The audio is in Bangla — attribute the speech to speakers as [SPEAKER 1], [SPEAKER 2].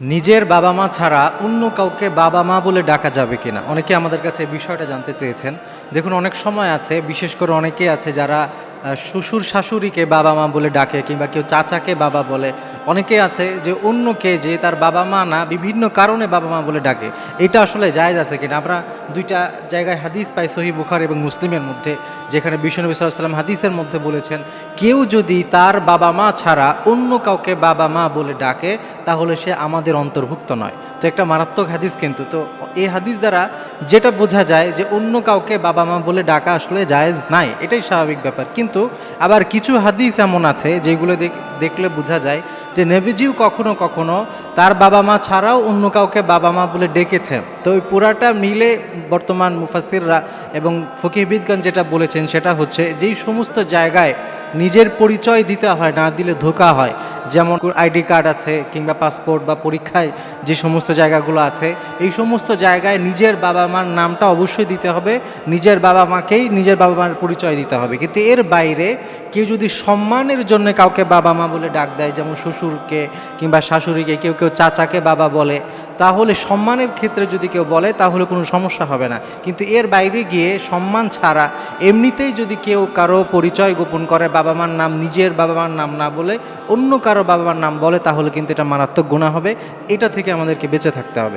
[SPEAKER 1] নিজের বাবা মা ছাড়া অন্য কাউকে বাবা মা বলে ডাকা যাবে কিনা? অনেকে আমাদের কাছে বিষয়টা জানতে চেয়েছেন। দেখুন, অনেক সময় আছে, বিশেষ করে অনেকে আছে যারা শ্বশুর শাশুড়িকে বাবা মা বলে ডাকে কিংবা কেউ চাচাকে বাবা বলে অনেকে আছে যে অন্যকে যে তার বাবা মা না, বিভিন্ন কারণে বাবা মা বলে ডাকে। এটা আসলে জায়জ আছে কিনা? আমরা দুইটা জায়গায় হাদিস পাই সহি বুখার এবং মুসলিমের মধ্যে, যেখানে বিষ্ণু সাল্লাম হাদিসের মধ্যে বলেছেন, কেউ যদি তার বাবা মা ছাড়া অন্য কাউকে বাবা মা বলে ডাকে, তাহলে সে আমাদের অন্তর্ভুক্ত নয়। তো একটা মারাত্মক হাদিস কিন্তু। তো এই হাদিস দ্বারা যেটা বোঝা যায় যে অন্য কাউকে বাবা মা বলে ডাকা আসলে জায়েজ নাই, এটাই স্বাভাবিক ব্যাপার। কিন্তু আবার কিছু হাদিস এমন আছে যেগুলো দেখ- দেখলে বোঝা যায় যে নেবিজিও কখনো কখনো তার বাবা মা ছাড়াও অন্য কাউকে বাবা মা বলে ডেকেছেন। তো ওই পুরাটা মিলে বর্তমান মুফাসিররা এবং ফকিহবিদগণ যেটা বলেছেন সেটা হচ্ছে যেই সমস্ত জায়গায় নিজের পরিচয় দিতে হয়, না দিলে ধোকা হয় যেমন আইডি কার্ড আছে কিংবা পাসপোর্ট বা পরীক্ষায় যে সমস্ত জায়গাগুলো আছে, এই সমস্ত জায়গায় নিজের বাবা মার নামটা অবশ্যই দিতে হবে, নিজের বাবা মাকেই নিজের বাবা মার পরিচয় দিতে হবে। কিন্তু এর বাইরে কেউ যদি সম্মানের জন্য কাউকে বাবা মা বলে ডাক দেয়, যেমন শ্বশুরকে কিংবা শাশুড়িকে, কেউ কেউ চাচাকে বাবা বলে তাহলে সম্মানের ক্ষেত্রে যদি কেউ বলে, তাহলে কোনো সমস্যা হবে না। কিন্তু এর বাইরে গিয়ে সম্মান ছাড়া এমনিতেই যদি কেউ কারও পরিচয় গোপন করে বাবা মার নাম, নিজের বাবা মার নাম না বলে, অন্য কারও বাবা মার নাম বলে, তাহলে কিন্তু এটা মারাত্মক গুণা হবে। এটা থেকে আমাদেরকে বেঁচে থাকতে হবে।